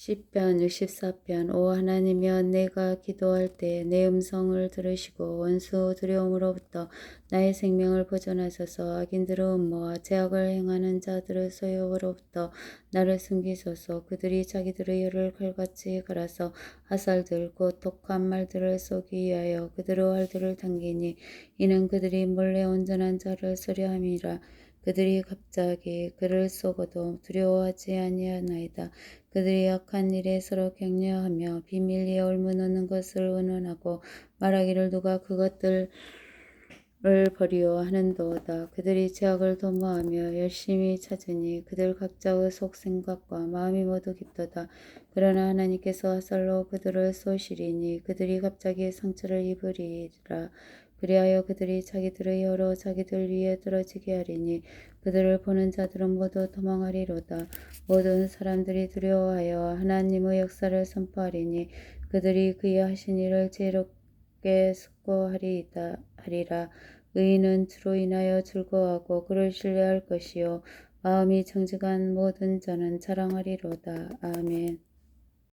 시편 64편 오 하나님이여 내가 기도할 때 내 음성을 들으시고 원수 두려움으로부터 나의 생명을 보존하소서. 악인들의 음모와 제약을 행하는 자들의 소욕으로부터 나를 숨기소서. 그들이 자기들의 혀를 칼같이 갈아서 하살들 곧 독한 말들을 쏘기 위하여 그들의 활들을 당기니 이는 그들이 몰래 온전한 자를 쓰려 함이라 그들이 갑자기 그를 쏘고도 두려워하지 아니하나이다. 그들이 약한 일에 서로 격려하며 비밀리에 얼무놓는 것을 의논하고 말하기를 누가 그것들 을 버리오 하는도다. 그들이 죄악을 도모하며 열심히 찾으니 그들 각자의 속 생각과 마음이 모두 깊도다. 그러나 하나님께서 화살로 그들을 쏘시리니 그들이 갑자기 상처를 입으리라. 그리하여 그들이 자기들의 혀로 자기들 위에 떨어지게 하리니 그들을 보는 자들은 모두 도망하리로다. 모든 사람들이 두려워하여 하나님의 역사를 선포하리니 그들이 그의 하신 일을 지혜롭게 숙고하리이다 하리라. 의인은 주로 인하여 즐거워하고 그를 신뢰할 것이요 마음이 정직한 모든 자는 자랑하리로다. 아멘.